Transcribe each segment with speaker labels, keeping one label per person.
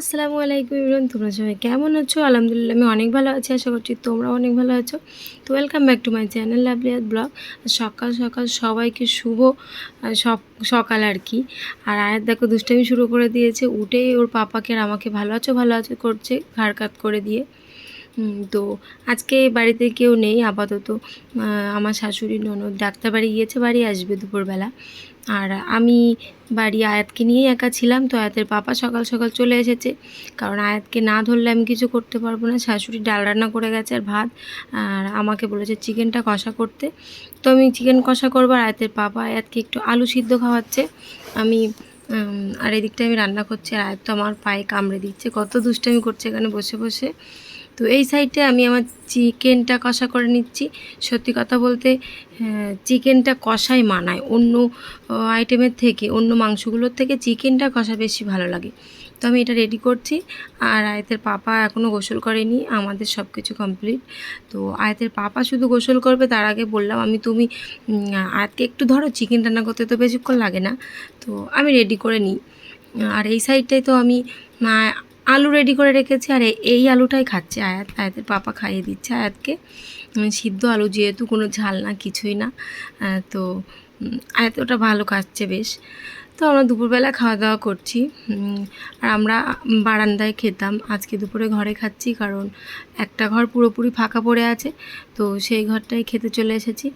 Speaker 1: আসসালামু আলাইকুম ইমরান তোমরা সবাই কেমন আছো? আলহামদুলিল্লাহ, আমি অনেক ভালো আছি, আশা করছি তোমরা অনেক ভালো আছো। তো welcome back to my channel লাভলিয়াত blog সকাল সকাল সবাইকে শুভ সব, সকাল আর কি। আর আয়াত দেখো, দুষ্টামি শুরু করে দিয়েছে, উঠেই ওর পাপাকে আর আমাকে ভালো আছো ভালো আছো করছে, ঘাড় করে দিয়ে। তো আজকে বাড়িতে কেউ নেই আপাতত। আমার শাশুড়ি, ননদ ডাক্তার বাড়ি গিয়েছে, বাড়ি আসবে দুপুরবেলা। আর আমি বাড়ি আয়াতকে নিয়েই একা ছিলাম, তো আয়াতের পাপা সকাল সকাল চলে এসেছে। কারণ আয়াতকে না ধরলে আমি কিছু করতে পারব না। শাশুড়ি ডাল রান্না করে গেছে আর ভাত, আর আমাকে বলেছে চিকেনটা কষা করতে। তো আমি চিকেন কষা করব আর আয়াতের পাপা আয়াতকে একটু আলু সিদ্ধ খাওয়াচ্ছে। আমি আর এদিকটা আমি রান্না করছি, আর আয়াত তো আমার পায়ে কামড়ে দিচ্ছে। কত দুষ্টামি করছে এখানে বসে বসে। তো এই সাইডে আমি আমার চিকেনটা কষা করে নিচ্ছি। সত্যি কথা বলতে চিকেনটা কষাই মানায়। অন্য আইটেমের থেকে, অন্য মাংসগুলোর থেকে চিকেনটা কষা বেশি ভালো লাগে। তো আমি এটা রেডি করছি। আর আয়তের পাপা এখনও গোসল করেনি। আমাদের সব কিছু কমপ্লিট তো আয়তের পাপা শুধু গোসল করবে, তার আগে বললাম আমি, তুমি আয়াতকে একটু ধরো চিকেন রান্না করতে তো বেশিক্ষণ লাগে না। তো আমি রেডি করে নিই। আর এই সাইডটাই তো আমি আলু রেডি করে রেখেছি, আর এই আলুটাই খাচ্ছে। আয়াত, আয়াতের পাপা খাইয়ে দিচ্ছে আয়াতকে। সিদ্ধ আলু যেহেতু কোনো ঝাল না, কিছুই না তো আয়াত ওটা ভালো খাচ্ছে বেশ। তো আমরা দুপুরবেলা খাওয়া দাওয়া করছি আর আমরা বারান্দায় খেতাম। আজকে দুপুরে ঘরে খাচ্ছি, কারণ একটা ঘর পুরোপুরি ফাঁকা পড়ে আছে, তো সেই ঘরটাই খেতে চলে এসেছি।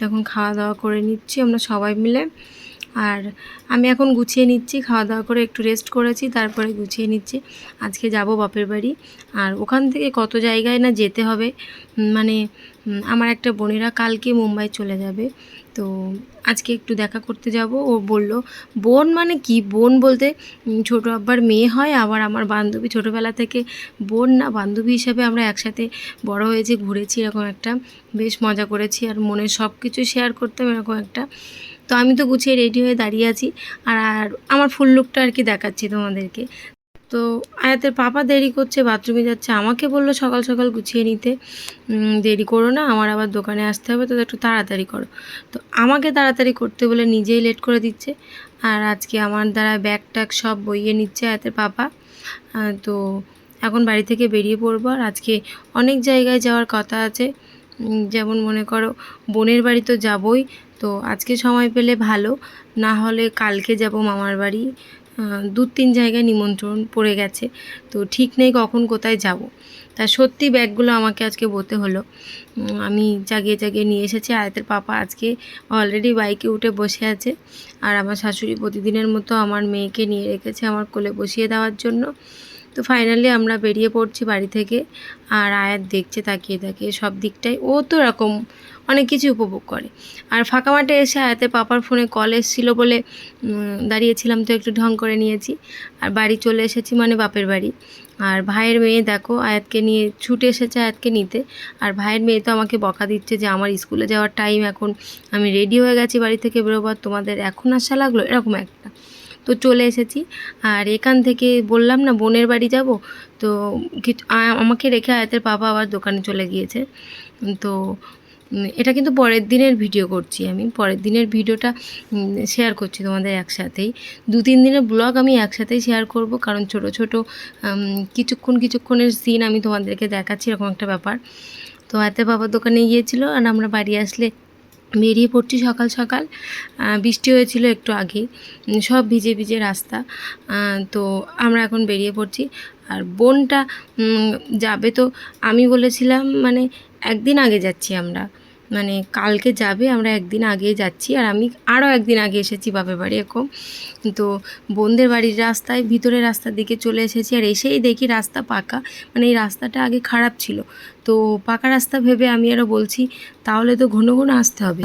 Speaker 1: তখন খাওয়া দাওয়া করে নিচ্ছি আমরা সবাই মিলে। আর আমি এখন গুছিয়ে নিচ্ছি, খাওয়া দাওয়া করে একটু রেস্ট করেছি, তারপরে গুছিয়ে নিচ্ছি। আজকে যাব বাপের বাড়ি। আর ওখান থেকে কত জায়গায় না যেতে হবে মানে আমার একটা বোনেরা কালকে মুম্বাই চলে যাবে। তো আজকে একটু দেখা করতে যাব। ও বলল, বোন মানে কি? বোন বলতে ছোট আব্বার মেয়ে হয়, আবার আমার বান্ধবী ছোটোবেলা থেকে বোন না, বান্ধবী হিসাবে আমরা একসাথে বড় হয়েছি, ঘুরেছি, এরকম একটা, বেশ মজা করেছি। আর মনের সব কিছু শেয়ার করতাম, এরকম একটা তো আমি তো গুছিয়ে রেডি হয়ে দাঁড়িয়ে আছি। আর আর আমার ফুল লুকটা আর কি দেখাচ্ছি তোমাদেরকে। তো আয়াতের পাপা দেরি করছে বাথরুমে যাচ্ছে। আমাকে বলল সকাল সকাল গুছিয়ে নিতে। দেরি করো না, আমার আবার দোকানে আসতে হবে, তো একটু তাড়াতাড়ি করো। তো আমাকে তাড়াতাড়ি করতে বলে নিজেই লেট করে দিচ্ছে। আর আজকে আমার দ্বারা ব্যাগ ট্যাগ সব বইয়ে নিচ্ছে আয়াতের পাপা। তো এখন বাড়ি থেকে বেরিয়ে পড়ব। আর আজকে অনেক জায়গায় যাওয়ার কথা আছে। যেমন মনে করো বোনের বাড়ি তো যাবই, তো আজকে সময় পেলে ভালো। না হলে কালকে যাব মামার বাড়ি। দু তিন জায়গায় নিমন্ত্রণ পড়ে গেছে, তো ঠিক নেই কখন কোথায় যাব। তা সত্যি ব্যাগগুলো আমাকে আজকে বলতে হলো। আমি জাগিয়ে জাগিয়ে নিয়ে এসেছি, আয়তের পাপা আজকে অলরেডি বাইকে উঠে বসে আছে। আর আমার শাশুড়ি প্রতিদিনের মতো আমার মেয়েকে নিয়ে রেখেছে আমার কোলে বসিয়ে দেওয়ার জন্য। তো ফাইনালি আমরা বেরিয়ে পড়ছি বাড়ি থেকে। আর আয়াত দেখছে, তাকিয়ে তাকিয়ে সব দিকটাই। ও তো এরকম অনেক কিছু উপভোগ করে। আর ফাঁকা মাঠে এসে আয়াতের পাপার ফোনে কল এসেছিল বলে দাঁড়িয়েছিলাম তো একটু ঢং করে নিয়েছি। আর বাড়ি চলে এসেছি মানে বাপের বাড়ি। আর ভাইয়ের মেয়ে দেখো, আয়াতকে নিয়ে ছুটে এসেছে আয়াতকে নিতে। আর ভাইয়ের মেয়ে তো আমাকে বকা দিচ্ছে যে, আমার স্কুলে যাওয়ার টাইম এখন। আমি রেডি হয়ে গেছি বাড়ি থেকে বেরোবার। তোমাদের এখন আসা লাগল? এরকম একটা। তো চলে এসেছি। আর এখান থেকে বললাম না, বোনের বাড়ি যাব। তো কিছু আমাকে রেখে আয়াতের বাবা আবার দোকানে চলে গিয়েছে। তো এটা কিন্তু পরের দিনের ভিডিও করছি আমি। পরের দিনের ভিডিওটা শেয়ার করছি তোমাদের একসাথেই। দু, তিন দিনের ব্লগ আমি একসাথেই শেয়ার করব, কারণ ছোট ছোট কিছুক্ষণ, কিছুক্ষণের সিন আমি তোমাদেরকে দেখাচ্ছি, এরকম একটা ব্যাপার। তো হাতে বাবার দোকানে গিয়েছিল, আর আমরা বাড়ি আসলে বেরিয়ে পড়ছি সকাল সকাল। বৃষ্টি হয়েছিল একটু আগে সব ভিজে ভিজে রাস্তা। তো আমরা এখন বেরিয়ে পড়ছি। আর বোনটা যাবে তো আমি বলেছিলাম মানে একদিন আগে যাচ্ছি আমরা। মানে কালকে যাবে, আমরা একদিন আগে যাচ্ছি। আর আমি আরও একদিন আগে এসেছি বাপের বাড়ি এরকম তো বোনদের বাড়ির রাস্তায়, ভিতরে রাস্তার দিকে চলে এসেছি। আর এসেই দেখি রাস্তা পাকা। মানে এই রাস্তাটা আগে খারাপ ছিল। তো পাকা রাস্তা ভেবে আমি আরও বলছি, তাহলে তো ঘন ঘন আসতে হবে।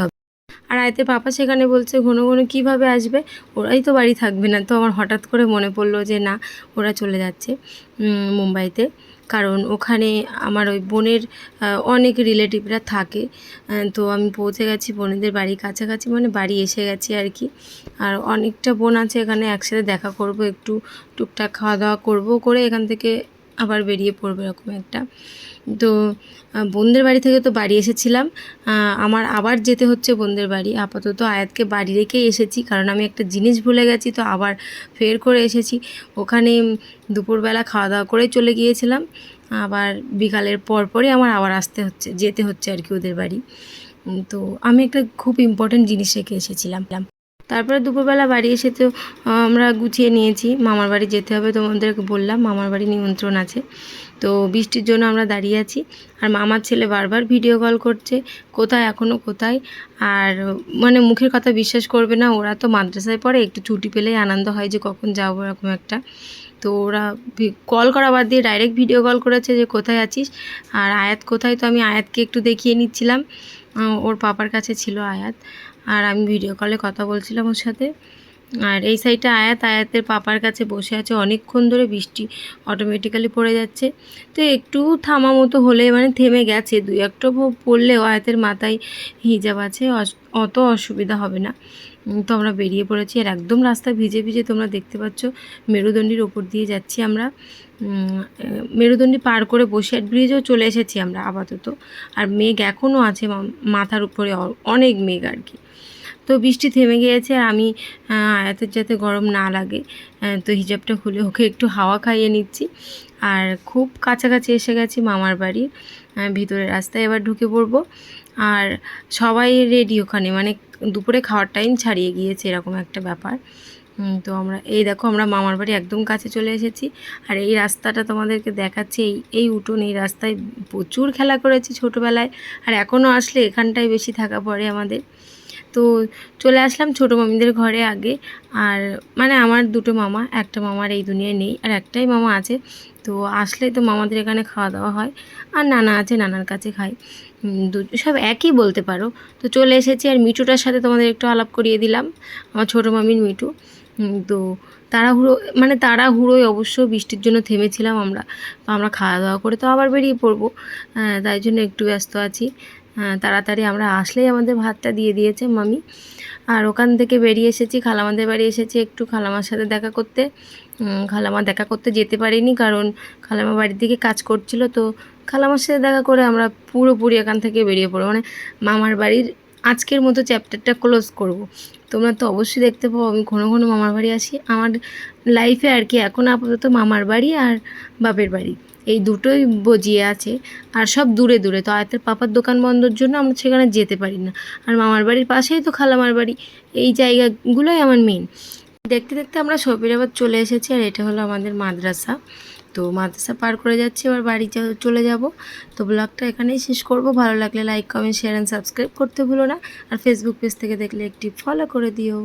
Speaker 1: আর আয়তে পাপা সেখানে বলছে, ঘন ঘন কীভাবে আসবে? ওরাই তো বাড়ি থাকবে না। তো আমার হঠাৎ করে মনে পড়ল যে, না, ওরা চলে যাচ্ছে মুম্বাইতে। কারণ ওখানে আমার ওই বোনের অনেক রিলেটিভরা থাকে। তো আমি পৌঁছে গেছি বোনেদের বাড়ির কাছাকাছি মানে বাড়ি এসে গেছি আর কি। আর অনেকটা বোন আছে এখানে, একসাথে দেখা করব, একটু টুকটাক খাওয়া দাওয়া করব করে এখান থেকে আবার বেরিয়ে পড়বে এরকম একটা। তো বোনদের বাড়ি থেকে তো বাড়ি এসেছিলাম। আমার আবার যেতে হচ্ছে বোনদের বাড়ি। আপাতত আয়াতকে বাড়ি রেখেই এসেছি, কারণ আমি একটা জিনিস ভুলে গেছি, তো আবার ফের করে এসেছি। ওখানে দুপুরবেলা খাওয়া দাওয়া করে চলে গিয়েছিলাম। আবার বিকালের পর পরই আমার আবার আসতে হচ্ছে, যেতে হচ্ছে আর কি ওদের বাড়ি। তো আমি একটা খুব ইম্পর্ট্যান্ট জিনিস রেখে এসেছিলাম। তারপরে দুপুরবেলা বাড়ি এসে তো আমরা গুছিয়ে নিয়েছি। মামার বাড়ি যেতে হবে তোমাদেরকে বললাম, মামার বাড়ি নিমন্ত্রণ আছে। তো বৃষ্টির জন্য আমরা দাঁড়িয়ে আছি। আর মামার ছেলে বারবার ভিডিও কল করছে, কোথায় এখনও কোথায়? আর মানে মুখের কথা বিশ্বাস করবে না, ওরা তো মাদ্রাসায় পড়ে, একটু ছুটি পেলেই আনন্দ হয় যে কখন যাব এরকম একটা। তো ওরা কল করা বাদ দিয়ে ডাইরেক্ট ভিডিও কল করেছে যে কোথায় আছিস? আর আয়াত কোথায়? তো আমি আয়াতকে একটু দেখিয়ে নিচ্ছিলাম। ওর পাপার কাছে ছিল আয়াত। আর আমি ভিডিও কলে কথা বলছিলাম ওর সাথে। আর এই সাইডটা আয়াত, আয়াতের পাপার কাছে বসে আছে। অনেকক্ষণ ধরে বৃষ্টি অটোমেটিক্যালি পড়ে যাচ্ছে। তো একটু থামা মতো হলে মানে থেমে গেছে। দুই একটা পড়লেও আয়াতের মাথায় হিজাব আছে। অত অসুবিধা হবে না। তো আমরা বেরিয়ে পড়েছি। আর একদম রাস্তা ভিজে ভিজে তোমরা দেখতে পাচ্ছ, মেরুদণ্ডির ওপর দিয়ে যাচ্ছি আমরা। মেরুদণ্ডী পার করে বসে বসিরহাট ব্রিজেও চলে এসেছি আমরা আপাতত। আর মেঘ এখনও আছে মাথার উপরে। অনেক মেঘ আর কি। তো বৃষ্টি থেমে গিয়েছে আর আমি আয়াতের যাতে গরম না লাগে তো হিজাবটা খুলে ওকে একটু হাওয়া খাইয়ে নিচ্ছি। আর খুব কাছাকাছি এসে গেছি মামার আহ, ভিতরে রাস্তায় এবার ঢুকে পড়ব। আর সবাই রেডি ওখানে মানে দুপুরে খাওয়ার টাইম ছাড়িয়ে গিয়েছে এরকম একটা ব্যাপার। তো আমরা এই দেখো আমরা মামার বাড়ি একদম কাছে চলে এসেছি। আর এই রাস্তাটা তোমাদেরকে দেখাচ্ছি এই এই উঠোন এই রাস্তায় প্রচুর খেলা করেছি ছোটোবেলায়। আর এখনও আসলে এখানটায় বেশি থাকা পড়ে আমাদের। তো চলে আসলাম ছোটো মামিদের ঘরে আগে। আর মানে আমার দুটো মামা একটা মামার এই দুনিয়ায় নেই আর একটাই মামা আছে। তো আসলে তো মামাদের এখানে খাওয়া দাওয়া হয় আর নানা আছে নানার কাছে উম, দু- সব একই বলতে পারো। তো চলে এসেছি আর মিঠুটার সাথে তোমাদের একটু আলাপ করিয়ে দিলাম আমার ছোটো মামির মিঠু। তো তাড়াহুড়ো মানে তাড়াহুড়োই অবশ্য বৃষ্টির জন্য থেমেছিলাম আমরা। আমরা খাওয়া দাওয়া করে তো আবার বেরিয়ে পড়ব। আহ, তাই জন্য একটু ব্যস্ত আছি। তাড়াতাড়ি আমরা আসলেই আমাদের ভাতটা দিয়ে দিয়েছে মামি। আর ওখান থেকে বেরিয়ে এসেছি, খালামাদের বাড়ি এসেছি একটু খালামার সাথে দেখা করতে। খালামা দেখা করতে যেতে পারিনি কারণ খালামা বাড়ির দিকে কাজ করছিল। তো খালামার সাথে দেখা করে আমরা পুরোপুরি এখান থেকে বেরিয়ে পড়ব। মানে মামার বাড়ির আজকের মতো চ্যাপ্টারটা ক্লোজ করব। তোমরা তো অবশ্যই দেখতে পাবো আমি ঘন ঘন মামার বাড়ি আসি। আমার লাইফে আর কি, এখন আপাতত মামার বাড়ি আর বাপের বাড়ি। এই দুটোই বজিয়ে আছে। আর সব দূরে দূরে। তো আয়তের পাপার দোকান বন্ধর জন্য আমরা সেখানে যেতে পারি না। আর মামার বাড়ির পাশেই তো খালামার বাড়ি। এই জায়গাগুলোই আমার মেন দেখতে দেখতে আমরা সবিরাবাদ চলে এসেছি আর এটা হলো আমাদের মাদ্রাসা। তো মাদ্রাসা পার করে যাচ্ছি, এবার বাড়ি চলে যাব। তো ব্লগটা এখানেই শেষ করব। ভালো লাগলে like comment share and subscribe করতে ভুলো না। আর ফেসবুক পেজ থেকে দেখলে একটি ফলো করে দিও।